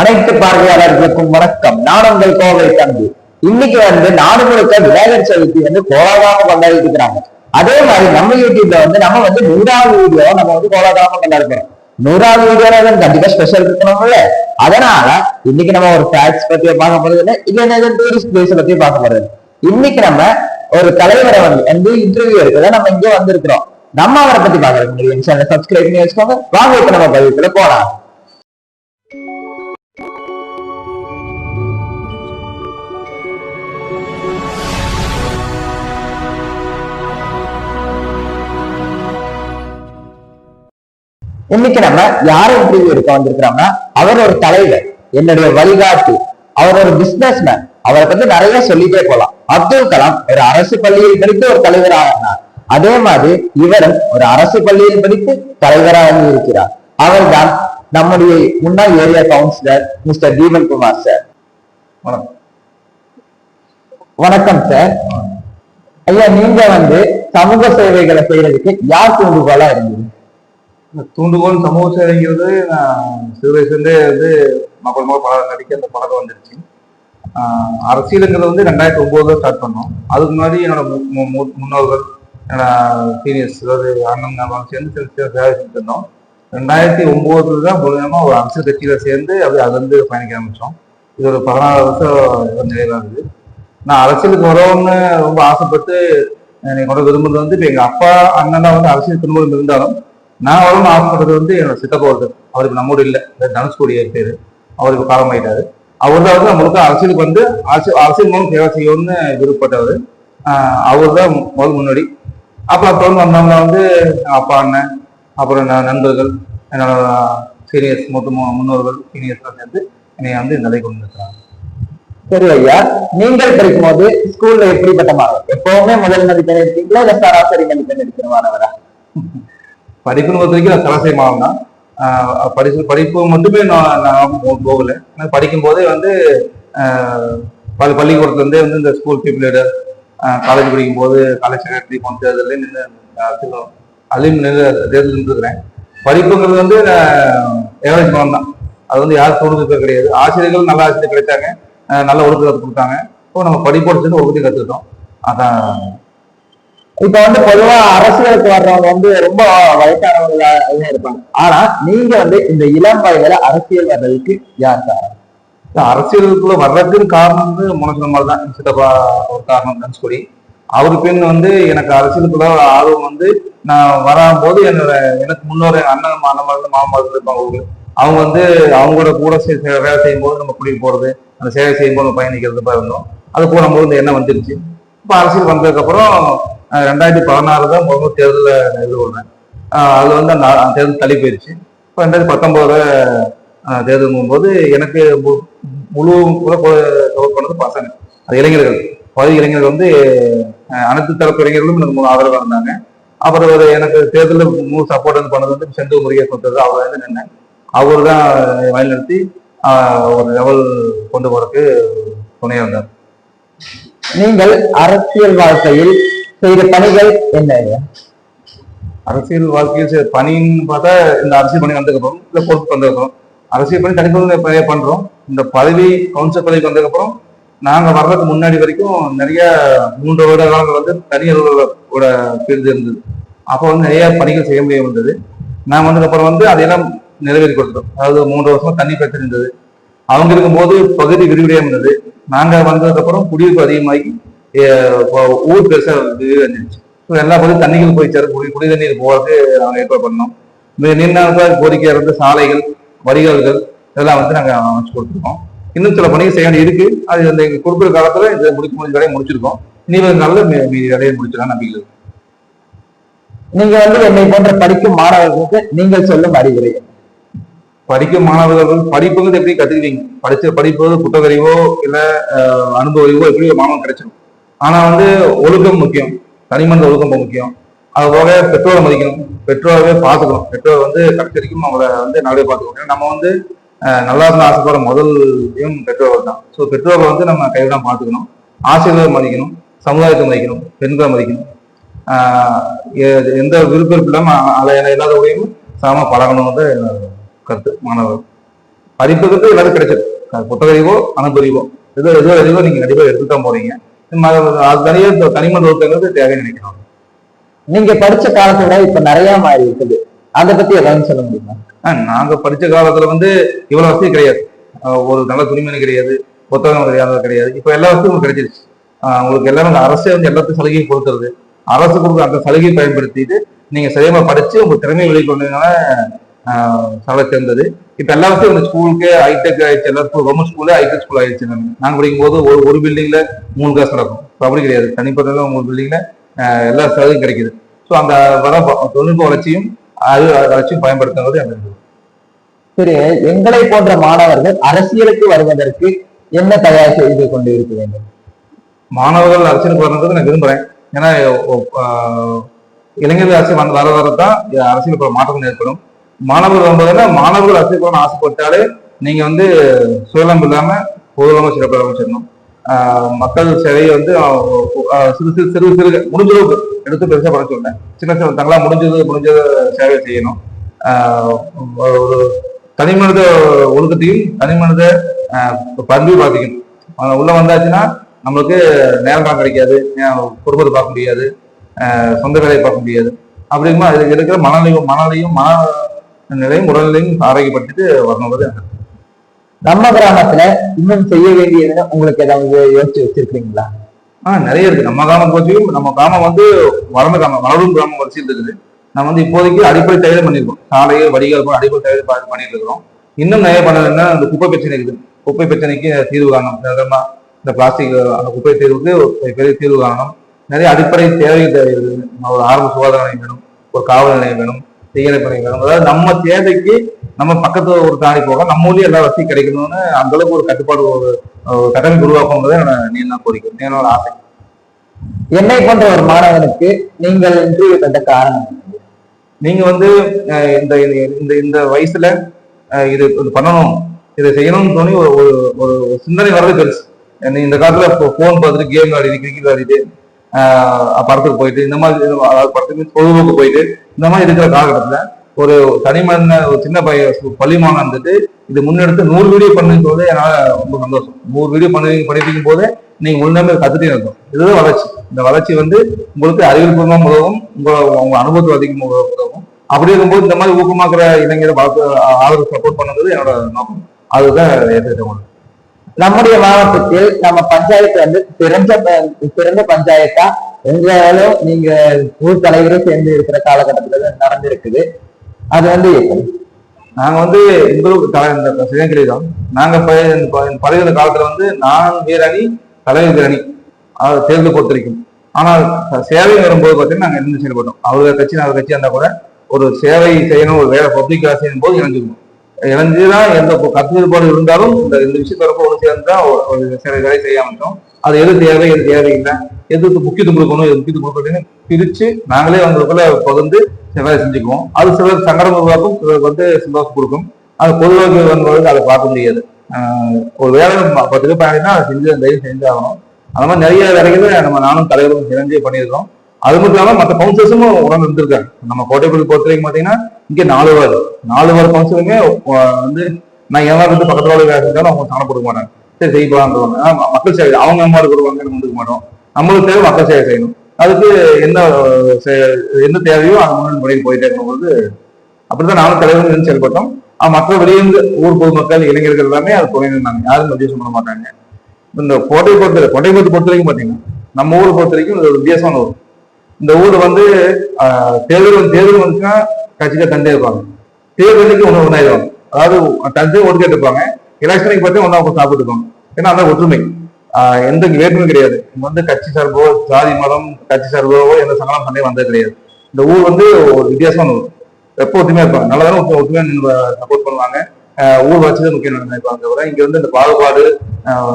அனைத்து பார்வையாளர்களுக்கும் வணக்கம். நான் உங்கள் கோவை தம்பி. இன்னைக்கு வந்து நாடு முழுக்க விநாயகர் சதுர்த்தி வந்து கோலாதாம கொண்டாடிட்டு இருக்கிறாங்க. அதே மாதிரி நம்ம யூடியூப்ல வந்து நம்ம வந்து நூறாவது வீடியோ நம்ம வந்து கோலாதாம கொண்டாடுறோம். நூறாவது வீடியோல கண்டிப்பா ஸ்பெஷல் இருக்கணும்ல. அதனால இன்னைக்கு நம்ம ஒரு ஃபேக்ட்ஸ் பத்தி பார்க்க போறது இல்லை இல்ல என்ன டூரிஸ்ட் பிளேஸ் பத்தி பார்க்க போறது இன்னைக்கு நம்ம ஒரு தலைவரை வந்து வந்து இன்டர்வியூ இருக்குல்ல நம்ம இங்க வந்திருக்கிறோம். நம்ம அவரை பத்தி பாக்குறதுக்கு முடியும் சப்ஸ்கிரைப் பண்ணி வச்சுக்கோங்க. வாங்க இப்ப நம்ம பதிவுக்குள்ள போலாம். இன்னைக்கு நம்ம யாரை இன்டர்வியூ எடுக்க வந்திருக்கிறோம்னா அவர் ஒரு தலைவர் என்னுடைய வழிகாட்டி அவர் ஒரு பிசினஸ் மேன் அவரை பத்தி நிறைய சொல்லிட்டே போலாம். அப்துல் கலாம் ஒரு அரசு பள்ளியில் படித்து ஒரு தலைவராக ஆனார். அதே மாதிரி இவரும் ஒரு அரசு பள்ளியில் படித்து தலைவராக இருக்கிறார். அவர்தான் நம்முடைய முன்னாள் area councillor mister Deepan Kumar sir வணக்கம். வணக்கம் சார் ஐயா நீங்க வந்து சமூக சேவைகளை செய்யறதுக்கு யார் தூண்டுகோலா இருந்தீங்க? தூண்டுகோல் சமூக சேவைங்கிறது நான் சிறு வயசுலேருந்தே வந்து மக்கள் மக்கள் படம் நடிக்க அந்த பழக்கம் வந்துருச்சு. அரசியலுங்கிறது வந்து ரெண்டாயிரத்தி ஒம்போதுல ஸ்டார்ட் பண்ணோம். அதுக்கு முன்னாடி என்னோட மு- மு- முன்னோர்கள் என்னோட சீனியர்ஸ் அதாவது அண்ணன் சேர்ந்து சில சில சேவை செஞ்சுருந்தோம் ரெண்டாயிரத்தி ஒம்போதுல தான் முழுமையாக ஒரு அரசியல் கட்சியில் சேர்ந்து அப்படியே அதுலேருந்து பயணிக்க ஆரம்பித்தோம் இது ஒரு பதினாலு வருஷம் நிறைவாகுது நான் அரசியலுக்கு வரணும்னு ரொம்ப ஆசைப்பட்டு என்னை கொண்டு விரும்புறது வந்து இப்போ எங்கள் அப்பா அண்ணன் வந்து அரசியல் திரும்ப இருந்தாலும் நான் வரணும்னு ஆசைப்பட்டது வந்து என்னோட சித்தப்பா ஒருத்தர். அவருக்கு நம்மோடு இல்லை. தனுஷ்கோடி பேர். அவருக்கு காலமாயிட்டாரு அவர் தான் வந்து முழுக்க அரசியலுக்கு வந்து அரசியல் அரசியல் மூலம் சேவை செய்யணும்னு விருப்பப்பட்டவர். அவர் தான் முதல் முன்னாடி. அப்புறம் தொடர்ந்து வந்தவங்க வந்து அப்பா அண்ணன் அப்புறம் நண்பர்கள் என்னோட சீனியர்ஸ் மொத்த முன்னோர்கள் சீனியர்ஸ்லாம் சேர்ந்து என்னை வந்து இந்த நிலை கொண்டு இருக்கிறாங்க சரி ஐயா நீங்கள் படிக்கும் போது ஸ்கூல்ல எப்படிப்பட்ட மாணவர்? எப்பவுமே முதல் மதிப்பெண் எடுத்தீங்களா இல்ல சராசரி மதிப்பெண் எடுக்கிற மாணவரா? படிப்புன்னு பொறுத்த வரைக்கும் நான் சராசரி மாணவன் தான் படிப்பு படிப்பு மட்டுமே நான் நான் போகலை. ஆனால் படிக்கும் போதே வந்து பள்ளி பள்ளிக்கூடத்துலேருந்தே வந்து இந்த ஸ்கூல் பீப்புள் காலேஜ் படிக்கும் போது காலேஜ் செக்ரட்டரி போன தேர்தலையும் நின்று அதுலேயும் நின்று தேர்தல் நின்றுக்கிறேன் படிப்புங்கிறது வந்து ஏவரேஜ் மாவட்டம் தான் அது வந்து யார் தோணுது கிடையாது. ஆசிரியர்கள் நல்ல ஆசிரியர் கிடைச்சாங்க. ஆஹ் நல்ல ஒழுக்கத்தை கொடுத்தாங்க. இப்போ நம்ம படிப்போட சேர்ந்து ஒழுக்கத்தை கற்றுக்கிட்டோம் அதான் இப்ப வந்து பொதுவா அரசியலுக்கு வர்றவங்க வந்து ரொம்ப வயசானவங்களா இருப்பாங்க. ஆனா நீங்க வந்து இந்த இளம் வயதுல அரசியல் வர்றதுக்கு யார் காரணம்? அரசியலுக்குள்ள வர்றதுக்கு காரணம் வந்து முன்ன தான் சித்தப்பா ஒரு காரணம் தனுஷ்கோடி அவரு பின் வந்து எனக்கு அரசியலுக்குள்ள ஒரு ஆர்வம் வந்து நான் வரும்போது என்னோட எனக்கு முன்னோர் எங்க அண்ணன் மாணவர்கள் மாமார்கள் இருப்பாங்க அவங்க அவங்க வந்து அவங்களோட கூட சே- வேலை செய்யும் போது நம்ம கூட்டிட்டு போறது அந்த சேவை செய்யும் போது நம்ம பயணிக்கிறது மாதிரி இருந்தோம். அது போகும்போது நம்ம இந்த எண்ணம் வந்துருச்சு? இப்போ அரசியல் வந்ததுக்கப்புறம் ரெண்டாயிரத்தி பதினாறு தான் முதல் தேர்தலில் எதிர்கொள்றேன் அது வந்து அந்த தேர்தல் தள்ளி போயிடுச்சு இப்போ ரெண்டாயிரத்தி பத்தொம்போது தேர்தல் போகும்போது எனக்கு மு- முழு கூட கவர் பண்ணது பசங்க அது இளைஞர்கள். பகுதி இளைஞர்கள் வந்து அனைத்து தரப்பு இளைஞர்களும் எனக்கு மூணு ஆதரவாக இருந்தாங்க. அப்புறம் ஒரு எனக்கு தேர்தலில் மூணு சப்போர்ட் வந்து பண்ணது வந்து செந்தூர் முருகேசன் கொடுத்தது. அவர் வந்து நின்னேன். அவர் தான் வழிநடத்தி ஒரு லெவல் கொண்டு போறதுக்கு துணையாக இருந்தார். நீங்கள் அரசியல் வாழ்க்கையில் செய்த பணிகள் என்ன அரசியல் வாழ்க்கையில் செய்த பணின்னு பார்த்தா இந்த அரசியல் பணி வந்ததுக்கப்புறம் இல்லை பொறுப்பு வந்ததுக்கப்புறம் அரசியல் பணி தனிப்பட்ட நிறைய பண்றோம். இந்த பதவி கவுன்சில் பதவிக்கு வந்ததுக்கப்புறம் நாங்கள் வர்றதுக்கு முன்னாடி வரைக்கும் நிறைய மூன்று வருட காலங்கள் வந்து தனியாரோட பிரிந்து இருந்தது. அப்போ வந்து நிறைய பணிகள் செய்ய முடிய வந்தது நான் வந்ததுக்கப்புறம் வந்து அதையெல்லாம் நிறைவேறி கொடுத்தோம் அதாவது மூன்று வருஷம் தண்ணி பிரச்சனை இருந்தது. அவங்க இருக்கும்போது பகுதி விரிவடையாக இருந்தது. நாங்கள் வந்ததுக்கப்புறம் குடியிருப்பு அதிகமாகி ஊர் பெருசா விரிவடைஞ்சிருச்சு ஸோ எல்லா பகுதியும் தண்ணிகள் போய் சேர குடி குடி தண்ணீர் போகிறதுக்கு நாங்கள் ஏற்பாடு பண்ணோம். இந்த நாட்களாக கோரிக்கையாக இருந்த சாலைகள் வடிகால்கள் இதெல்லாம் வந்து நாங்கள் அமைச்சு கொடுத்துருக்கோம். இன்னும் சில பணிகள் செய்ய வேண்டி இருக்கு. அது அந்த எங்க கொடுக்குற காலத்துல இதை முடிக்க முடிஞ்ச வேலையை முடிச்சிருக்கோம். இனி வரும் நாளில் மீ- மீதி வேலையை முடிச்சிடலாம் நம்பிக்கை. நீங்க வந்து என்னை போன்ற படிக்கும் மாணவர்களுக்கு நீங்கள் சொல்லும் அறிவுரை? படிக்கும் மாணவர்கள் படிப்புங்கிறது எப்படி கத்துக்குவீங்க படிச்ச படிப்பு வந்து புத்தக அறிவோ இல்ல அனுபவ அறிவோ எப்படி மாணவன் கிடைச்சிடும் ஆனா வந்து ஒழுக்கம் முக்கியம். தனிமனித ஒழுக்கம் முக்கியம். அது போக பெற்றோரை மதிக்கணும். பெற்றோரவே பார்த்துக்கணும். பெற்றோர் வந்து கடைசி வரைக்கும் அவங்கள வந்து நல்லவே பார்த்துக்கணும். நம்ம வந்து நல்லா இருந்தால் ஆசைப்படுற முதல் விஷயம் பெற்றோர்கள் தான். ஸோ பெற்றோரை வந்து நம்ம கைவிடாம பார்த்துக்கணும். ஆசிரியரை மதிக்கணும். சமுதாயத்தை மதிக்கணும். பெண்களை மதிக்கணும். எந்த விருப்பம் இல்லாமல் அலையில இல்லாத உடையும் சமமாக பழகணும் என்னோட கருத்து மாணவர் படிப்புக்கு எல்லாரும் கிடைச்சிருக்கு புத்தகறிவோ புத்தக அறிவோ அனுப்பறிவோ. எதோ எதோ அறிவோ நீங்கள் கண்டிப்பாக எடுத்து தான் போறீங்க. ம- அது தனியா இந்த தனிமன்ற ஒழுக்கங்கிறது தேவைன்னு நினைக்கிறோம். நீங்க படிச்ச காலத்தோட இப்ப நிறைய மாறி இருக்குது அதை பத்தி ஏதாவது சொல்ல முடியுமா? நாங்க படிச்ச காலத்துல வந்து இவ்வளவு வசதி கிடையாது. ஒரு நல்ல துணிமணி கிடையாது புத்தகம் கிடையாது கிடையாது. இப்ப எல்லா வசதியும் கிடைச்சிருச்சு. உங்களுக்கு எல்லாமே இந்த அரசே வந்து எல்லாத்தையும் சலுகையும் கொடுத்துருது அரசு கொடுக்குற அந்த சலுகையை பயன்படுத்திட்டு நீங்க சரியா படிச்சு உங்க திறமையை வெளிக்கொண்டதுனால சலை சேர்ந்தது இப்ப எல்லா வசதியும் இந்த ஸ்கூலுக்கு ஹைடெக் ஆயிடுச்சு எல்லா school government school hitech school ஆயிடுச்சு நாங்க நாங்க படிக்கும் போது ஒரு ஒரு பில்டிங்ல மூணு கிளாஸ் நடக்கும் இப்ப அப்படி கிடையாது தனிப்பட்ட மூணு பில்டிங்ல எல்லா சலுகையும் கிடைக்குது ஸோ அந்த வர தொழில்நுட்ப வளர்ச்சியும் அது வளர்ச்சியும் பயன்படுத்துறது அந்த. சரி எங்களை போன்ற மாணவர்கள் அரசியலுக்கு வருவதற்கு என்ன தயார் செய்து கொண்டு இருக்க வேண்டும் மாணவர்கள் அரசியலுக்கு வரணுன்றது நான் விரும்புறேன் ஏன்னா இளைஞர்கள் அரசியல் வந்து வர வரதான் அரசியல் மாற்றங்கள் ஏற்படும் மாணவர்கள் வரும்போதுன்னா மாணவர்கள் அசைக்கணும்னு ஆசைப்பட்டாலே நீங்க வந்து சுயலம் இல்லாம பொதுவாக சிறப்பு ஆரம்பிச்சிடணும் மக்கள் சேவையை வந்து சிறு சிறு சிறு சிறு முடிஞ்ச அளவுக்கு எடுத்து பெருசா பண்ண சொல்றேன். சின்ன சின்ன தங்களா முடிஞ்சது முடிஞ்ச சேவை செய்யணும். ஒரு தனி மனித ஒழுக்கத்தையும் தனி மனித பண்பு பாதிக்கணும். உள்ள வந்தாச்சுன்னா நம்மளுக்கு நேரம் தான் கிடைக்காது குடும்பத்தை பார்க்க முடியாது சொந்த வேலையை பார்க்க முடியாது. அப்படிங்கும்போது அதுக்கு இருக்கிற மனநிலையும் மனநிலையும் மன நிலையும் உடல்நிலையும் ஆரோக்கியப்படுத்திட்டு வரணுங்கிறது. நம்ம கிராமத்துல இன்னும் செய்ய வேண்டியதுன்னு உங்களுக்கு ஏதாவது யோசிச்சு வச்சிருக்கீங்களா? ஆஹ் நிறைய இருக்கு. நம்ம கிராமம் பற்றியும் நம்ம கிராமம் வந்து வளர்ந்த கிராமம் வளரும் கிராமம் வரிசையில் இருக்குது. நம்ம வந்து இப்போதைக்கு அடிப்படை தேவை பண்ணியிருக்கோம். சாலையை வடிகால் அடிப்படை பா- பண்ணிட்டு இருக்கிறோம் இன்னும் நிறைய பண்ணதுன்னா இந்த குப்பை பிரச்சனை இருக்குது. குப்பை பிரச்சனைக்கு தீர்வு காணணும். நிரந்தரமா இந்த பிளாஸ்டிக் அந்த குப்பை தீர்வுக்கு பெரிய தீர்வு காணணும். நிறைய அடிப்படை தேவைகள் தேவை இருக்குது. ஒரு ஆரம்ப சுகாதார நிலையம் வேணும் ஒரு காவல் நிலையம் வேணும். வேணும் அதாவது நம்ம தேவைக்கு நம்ம பக்கத்து ஒரு தாண்டி போக நம்ம ஊர்லயே எல்லா வசதியும் கிடைக்கணும்னு அந்த அளவுக்கு ஒரு கட்டுப்பாடு ஒரு கட்டமைப்பு என்னோட நீ நான் கோரிக்கை என்னோட ஆசை. என்னை போன்ற ஒரு மாணவனுக்கு நீங்கள் இன்டர்வியூ தந்த காரணம்? என்ன? நீங்க வந்து இந்த இந்த இந்த வயசுல இது பண்ணணும். இதை செய்யணும்னு தோணி ஒரு ஒரு சிந்தனை வர்றது பெருசு. நீ இந்த காலத்துல போன் பார்த்துட்டு கேம் விளையாடிட்டு கிரிக்கெட் விளையாடிட்டு படத்துக்கு போயிட்டு இந்த மாதிரி படத்துக்கு பொழுதுபோக்கு போயிட்டு இந்த மாதிரி இருக்கிற காலகட்டத்தில் ஒரு தனி ஒரு சின்ன பையன் சு- பள்ளி மாணவன் வந்துட்டு இது முன்னெடுத்து நூறு வீடியோ பண்ணுன்னு போது என்னால் ரொம்ப சந்தோஷம். நூறு வீடியோ பண்ணி பண்ணிருக்கும் போது நீங்கள் முன்னே கற்றுட்டே இருக்கும் இதுதான் வளர்ச்சி. இந்த வளர்ச்சி வந்து உங்களுக்கு அறிவியல் உதவும் உங்களை உங்க அனுபவத்தை அதிகம் உதவும். அப்படி இருக்கும்போது இந்த மாதிரி ஊக்கமாக்குற இளைஞரை வளர்த்து ஆதரவு சப்போர்ட் பண்ணுறது என்னோட நோக்கம். அதுதான் ஏற்றுக்கிட்ட நம்முடைய மாவட்டத்தில் நம்ம பஞ்சாயத்து வந்து சிறந்த சிறந்த பஞ்சாயத்தா உங்களாலும் நீங்க ஊர் தலைவரும் சேர்ந்து இருக்கிற காலகட்டத்துல நடந்திருக்குது. அது வந்து நாங்க வந்து எங்களுக்கு தலை இந்த சிவகிரி தான். நாங்க பழைய இந்த காலத்துல வந்து நான் வீரணி தலைவர் வேறு அணி தேர்தல் பொறுத்த வரைக்கும் ஆனால் சேவை வரும்போது பார்த்தீங்கன்னா நாங்க இருந்து செயல்பட்டோம். அவங்க கட்சி நாங்கள் கட்சி இருந்தா கூட ஒரு சேவை செய்யணும் ஒரு வேலை பப்ளிக் வேலை செய்யும் போது இணைஞ்சுக்கணும் இணைஞ்சுதான் எந்த கருத்து வேறுபாடு இருந்தாலும் இந்த இந்த விஷயத்த ரொம்ப ஒன்று சேர்ந்து தான் ஒரு- ஒரு சில வேலை செய்ய அது எது தேவை எது தேவையில்லை. எதுக்கு முக்கியத்துவம் கொடுக்கணும் எது முக்கியத்துவம் கொடுக்கணும் பிரிச்சு நாங்களே அவங்களுக்குள்ள பகிர்ந்து சில வேலை செஞ்சுக்குவோம். அது சிலர் சங்கடம் உருவாக்கும் சிலருக்கு வந்து சந்தோஷம் கொடுக்கும். அது பொதுவாக வந்தவங்களுக்கு அதை பார்க்க முடியாது. ஒரு வேலை பத்து பேர் பண்ணினா அதை செஞ்சு தயவு செஞ்சாகணும் அந்த மாதிரி நிறைய வேலைகளை நம்ம நானும் தலைவரும் இணைஞ்சு பண்ணியிருக்கோம் அது மட்டும் இல்லாமல் மற்ற கவுன்சிலர்ஸும் உடம்பு இருந்திருக்காங்க. நம்ம கோட்டைப்பள்ளி பொறுத்த வரைக்கும் பார்த்தீங்கன்னா இங்கே நாலு வார் நாலு வார் கவுன்சிலுமே வந்து நான் எவ்வளோ வந்து பக்கத்துல வேலை செஞ்சாலும் அவங்க சாணம் கொடுக்க மாட்டாங்க. சரி செய்யலான்றவங்க மக்கள் சேவை அவங்க அம்மா கொடுப்பாங்க நம்ம கொடுக்க மாட்டோம். நம்மளுக்கு தேவை மக்கள் சேவை செய்யணும். அதுக்கு என்ன என்ன தேவையோ அது முன்னாடி முறையில் போயிட்டே இருக்கும்போது அப்படிதான் நானும் தலைவர் இருந்து செயல்பட்டோம். மற்ற வெளியிருந்து ஊர் பொதுமக்கள் இளைஞர்கள் எல்லாமே அது துணை நின்றாங்க யாரும் வித்தியாசம் பண்ண மாட்டாங்க. இந்த கோட்டை பொறுத்த கோட்டை பொறுத்த பொறுத்த வரைக்கும் பார்த்தீங்கன்னா நம்ம ஊரை பொறுத்த வரைக்கும் இது ஒரு வித்தியாசமான ஊர். இந்த ஊர் வந்து தேர்தல் தேர்தல் வந்துச்சுன்னா கட்சிக்க தண்டே இருப்பாங்க. தேர்தலுக்கு ஒன்று ஒன்றாயிருவாங்க அதாவது தந்தை ஓட்டு கேட்டுப்பாங்க எலெக்ஷனுக்கு பார்த்து ஒன்றா சாப்பிட்டுருப்பாங்க. ஏன்னா அந்த ஒற்றுமை. எந்த வேற்றுமையும் கிடையாது. இங்க வந்து கட்சி சார்போ ஜாதி மதம் கட்சி சார்போ எந்த சங்கடம் சண்டை வந்தது கிடையாது. இந்த ஊர் வந்து ஒரு வித்தியாசமான ஊர். எப்போ ஒற்றுமையா இருப்பாங்க? நல்லதான ஒற்று ஒற்றுமையா சப்போர்ட் பண்ணுவாங்க. ஊர் வச்சு தான் முக்கியம் நினைப்பாங்க தவிர இங்க வந்து இந்த பாகுபாடு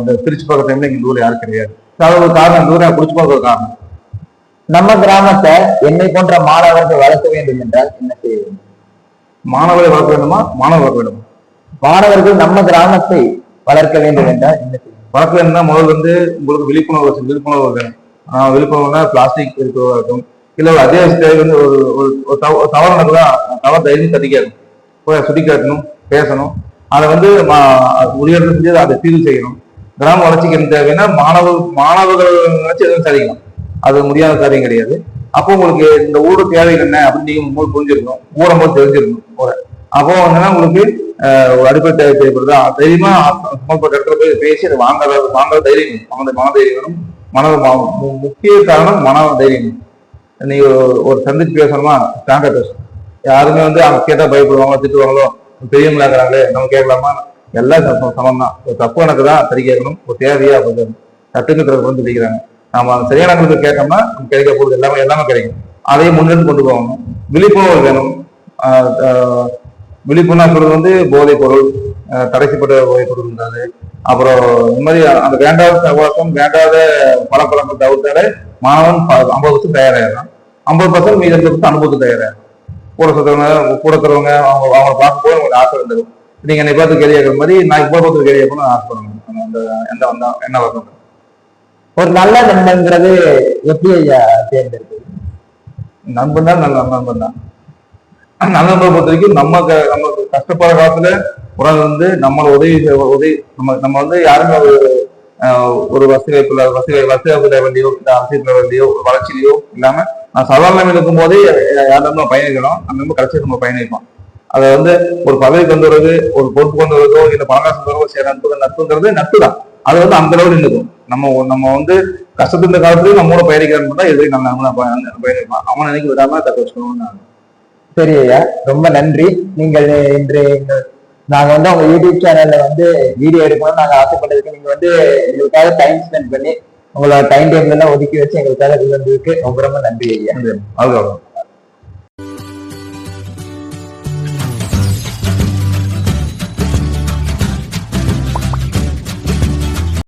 இந்த பிரிச்சு பார்க்குற டைம்ல இங்க இந்த ஊர் யாரும் கிடையாது. அது ஒரு காரணம். இந்த ஊரை பிடிச்சு பார்க்குற காரணம். நம்ம கிராமத்தை என்னை போன்ற மாணவர்கள் வளர்க்க வேண்டும் என்றால் என்ன செய்ய வேண்டும்? மாணவரை வளர்க்க வேண்டுமா? மாணவர் வளர்க்க வேண்டுமா? மாணவர்கள் நம்ம கிராமத்தை வளர்க்க வேண்டும் என்றால் என்ன செய்ய வேண்டும்? வளர்க்க முதல்ல வந்து உங்களுக்கு விழிப்புணர்வு விழிப்புணர்வு வேணும் விழிப்புணர்வுனா பிளாஸ்டிக் இருக்கிறதாகட்டும் இருக்கும் இல்ல ஒரு அத்தியாவசிய தேவை வந்து ஒரு ஒரு தவறு நடக்குதா தவறு தைரியம் தட்டிக்காது போய் சுட்டி காட்டணும் பேசணும். அதை வந்து மா- செஞ்சு அதை தீர்வு செய்யணும். கிராம வளர்ச்சிக்கு என்ன தேவைன்னா மாணவ மாணவர்கள் நினைச்சு எதுவும் சரிக்கலாம் அது முடியாத காரியம் கிடையாது. அப்போ உங்களுக்கு இந்த ஊரோட தேவைகள் என்ன அப்படின்னு நீங்க புரிஞ்சிருக்கணும் ஊரம் போது தெரிஞ்சிருக்கணும் ஊரை அப்போ என்னன்னா உங்களுக்கு அஹ், அடிப்படை தேவை தேவைப்படுது தைரியமா சம்பந்தப்பட்ட இடத்துல போய் பேசி அதை வாங்குறது வாங்குற தைரியம் வேணும். மன மன தைரியம் வேணும் மன முக்கிய காரணம் மன தைரியம். நீ ஒரு- சந்திச்சு பேசணுமா? ஸ்ட்ராங்கா பேசணும். யாருமே வந்து அவங்க கேட்டா பயப்படுவாங்க திட்டுவாங்களோ பெரியவங்களா இருக்கிறாங்களே நம்ம கேட்கலாமா? எல்லாம் சமம் தான் ஒரு தப்பு எனக்கு தான் சரி கேட்கணும். ஒரு தேவையா? கொஞ்சம் தட்டுங்கிறத வந்து சொல்லிக்கிறாங்க நாம அந்த சரியான இடத்துல கேட்டோம்னா கிடைக்க போகுது எல்லாமே எல்லாமே கிடைக்கும். அதையும் முன்னெடுத்து கொண்டு போகணும். விழிப்புணர்வு வேணும். ஆஹ் விழிப்புணர்வு வந்து போதைப் பொருள் ஆஹ் தடை செய்யப்பட்ட போதைப் பொருள் இருந்தது அப்புறம் இந்த மாதிரி அந்த வேண்டாத சகவாசம் வேண்டாத பழப்பழக்கம் தவிர்த்தாலே மாணவன் ஐம்பது பர்சன்ட் தயாராகிறான் ஐம்பது பர்சன்ட் மீது பர்சன்ட் அனுபவத்துக்கு தயாராகும் கூட சுத்தவங்க கூட இருக்கிறவங்க அவங்க அவங்களை பார்க்கும்போது உங்களுக்கு ஆசை வந்துடும். நீங்க என்னை பார்த்து கேள்வி கேட்குற மாதிரி நான் இப்போ பார்த்து கேள்வி கேட்கணும்னு ஆசைப்படுவேன் அந்த எந்த வந்தா என்ன வரணும்? ஒரு நல்ல நண்பங்கிறது எப்படி ஐயா தேர்ந்தெடுக்குது நண்பன் தான் நல்ல நண்பன் தான். நல்ல பொறுத்த வரைக்கும் நம்ம க- நம்ம கஷ்டப்படுற காலத்துல உறவு வந்து நம்மளை உதவி செய்ய- உதவி நம்ம நம்ம வந்து யாருமே ஒரு ஒரு வசதி வாய்ப்புல வசதி வசதி வாய்ப்பு வேண்டியோ இல்லை அரசியல் வேண்டியோ ஒரு வளர்ச்சியிலையோ இல்லாம நான் சாதாரண இருக்கும் போதே யாரும் பயணிக்கிறோம். அந்த மாதிரி கடைசி நம்ம பயணிப்போம். அதை வந்து ஒரு பதவி கொண்டு வருது ஒரு பொறுப்பு கொண்டு வருதோ இல்லை பணக்காசு கொண்டு சரி நட்பு நட்புங்கிறது நட்பு தான். அது வந்து அந்த அளவு நின்றுக்கும் நம்ம நம்ம வந்து கஷ்டத்துல காலத்துலயும் நம்மளோட பயணிக்கிறான்னு தான் எதுவும் நம்ம பயணிப்பான் அவன் நினைக்க விடாம தக்க வச்சுக்கணும்னு நான் சரி ஐயா ரொம்ப நன்றி. நீங்கள் இன்று நாங்க வந்து உங்க யூடியூப் சேனல்ல வந்து வீடியோ எடுக்கணும்னு நாங்க ஆசைப்பட்டதுக்கு நீங்க வந்து எங்களுக்காக டைம் ஸ்பெண்ட் பண்ணி உங்களோட டைம் டேபிள் எல்லாம் ஒதுக்கி வச்சு எங்களுக்காக இது வந்ததுக்கு ரொம்ப ரொம்ப நன்றி ஐயா. அதுதான்